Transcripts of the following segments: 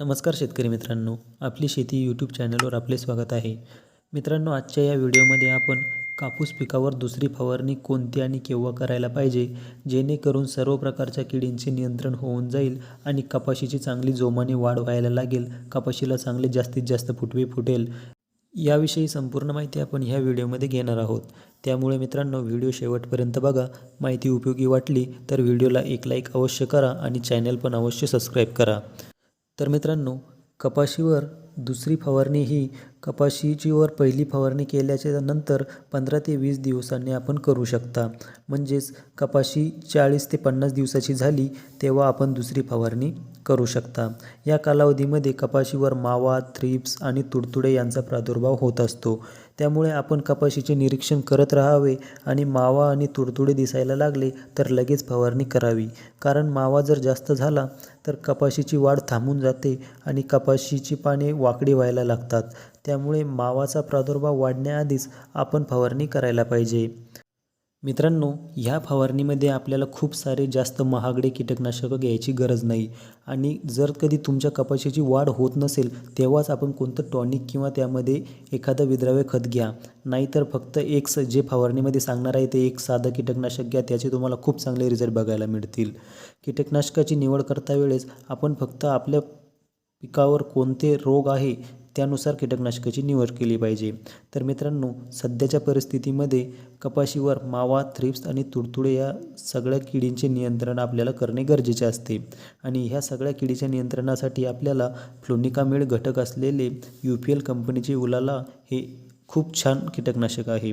नमस्कार शेतकरी मित्रांनो आपली शेती यूट्यूब चॅनलवर आपले स्वागत आहे. मित्रांनो आजच्या या व्हिडिओमध्ये आपण कापूस पिकावर दुसरी फवारणी कोणती आणि केव्हा करायला पाहिजे जेणेकरून सर्व प्रकारच्या किडींचे नियंत्रण होऊन जाईल आणि कपाशीची चांगली जोमाने वाढ व्हायला लागेल कपाशीला चांगले जास्तीत जास्त फुटवे फुटेल. याविषयी संपूर्ण माहिती आपण ह्या व्हिडिओमध्ये घेणार आहोत. त्यामुळे मित्रांनो व्हिडिओ शेवटपर्यंत बघा. माहिती उपयोगी वाटली तर व्हिडिओला एक लाईक अवश्य करा आणि चॅनल पण अवश्य सबस्क्राईब करा. तर मित्रांनो कपाशीवर दुसरी फवारणी ही कपाशीचीवर पहिली फवारणी केल्याच्यानंतर पंधरा ते वीस दिवसांनी आपण करू शकता. म्हणजेच कपाशी चाळीस ते पन्नास दिवसाची झाली तेव्हा आपण दुसरी फवारणी करू शकता. या कालावधीमध्ये कपाशीवर मावा थ्रिप्स आणि तुडतुडे यांचा प्रादुर्भाव होत असतो. त्यामुळे आपण कपाशीचे निरीक्षण करत राहावे आणि मावा आणि तुडतुडे दिसायला लागले तर लगेच फवारणी करावी. कारण मावा जर जास्त झाला तर कपाशीची वाढ थांबून जाते आणि कपाशीची पाने वाकडी व्हायला लागतात. त्यामुळे मावाचा प्रादुर्भाव वाढण्याआधीच आपण फवारणी करायला पाहिजे. मित्रांनो ह्या फवारणीमध्ये आपल्याला खूप सारे जास्त महागडे कीटकनाशकं घ्यायची गरज नाही. आणि जर कधी तुमच्या कपाशीची वाढ होत नसेल तेव्हाच आपण कोणतं टॉनिक किंवा त्यामध्ये एखादं विद्राव्य खत घ्या. नाहीतर फक्त एक स जे फवारणीमध्ये सांगणार आहे ते एक साधं कीटकनाशक घ्या त्याचे तुम्हाला खूप चांगले रिझल्ट बघायला मिळतील. कीटकनाशकाची निवड करता वेळेस आपण फक्त आपल्या पिकावर कोणते रोग आहे त्यानुसार कीटकनाशकाची निवड केली पाहिजे. तर मित्रांनो सध्याच्या परिस्थितीमध्ये कपाशीवर मावा थ्रिप्स आणि तुडतुडे या सगळ्या किडींचे नियंत्रण आपल्याला करणे गरजेचे असते. आणि ह्या सगळ्या किडीच्या नियंत्रणासाठी आपल्याला फ्लोनिकामेड घटक असलेले यू पी एल कंपनीचे उलाला हे खूप छान कीटकनाशक आहे.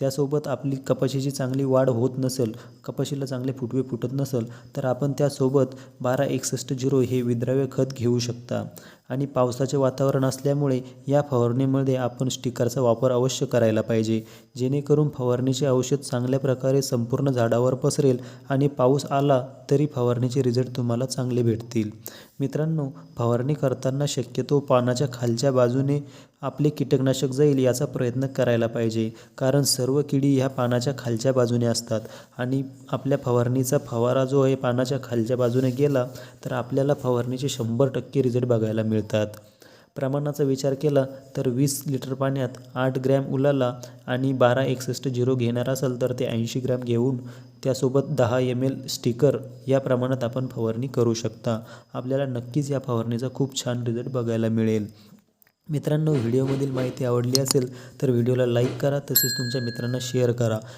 त्यासोबत आपली कपाशीची चांगली वाढ होत नसेल कपाशीला चांगले फुटवे फुटत नसेल तर आपण त्यासोबत बारा एकसष्ट झिरो हे विद्राव्य खत घेऊ शकता. आणि पावसाचे वातावरण असल्यामुळे या फवारणीमध्ये आपण स्टिकरचा वापर अवश्य करायला पाहिजे. जेणेकरून फवारणीचे औषध चांगल्या प्रकारे संपूर्ण झाडावर पसरेल आणि पाऊस आला तरी फवारणीचे रिझल्ट तुम्हाला चांगले भेटतील. मित्रांनो फवारणी करताना शक्यतो पानाच्या खालच्या बाजूने आपले कीटकनाशक जाईल याचा प्रयत्न करायला पाहिजे. कारण सर्व किडी ह्या पानाच्या खालच्या बाजूने असतात. आणि आपल्या फवारणीचा फवारा जो आहे पानाच्या खालच्या बाजूने गेला तर आपल्याला फवारणीचे शंभर टक्के रिझल्ट बघायला मिळतात. प्रमाणाचा विचार केला तर वीस लिटर पाण्यात आठ ग्रॅम उलाला आणि बारा एकसष्ट झिरो घेणार असाल तर ते ऐंशी ग्रॅम घेऊन त्यासोबत दहा एम एल स्टिकर या प्रमाणात आपण फवारणी करू शकता. आपल्याला नक्कीच या फवारणीचा खूप छान रिझल्ट बघायला मिळेल. मित्रांनो व्हिडिओमधील माहिती आवडली असेल तर व्हिडिओला लाईक करा तसेच तुमच्या मित्रांना शेअर करा.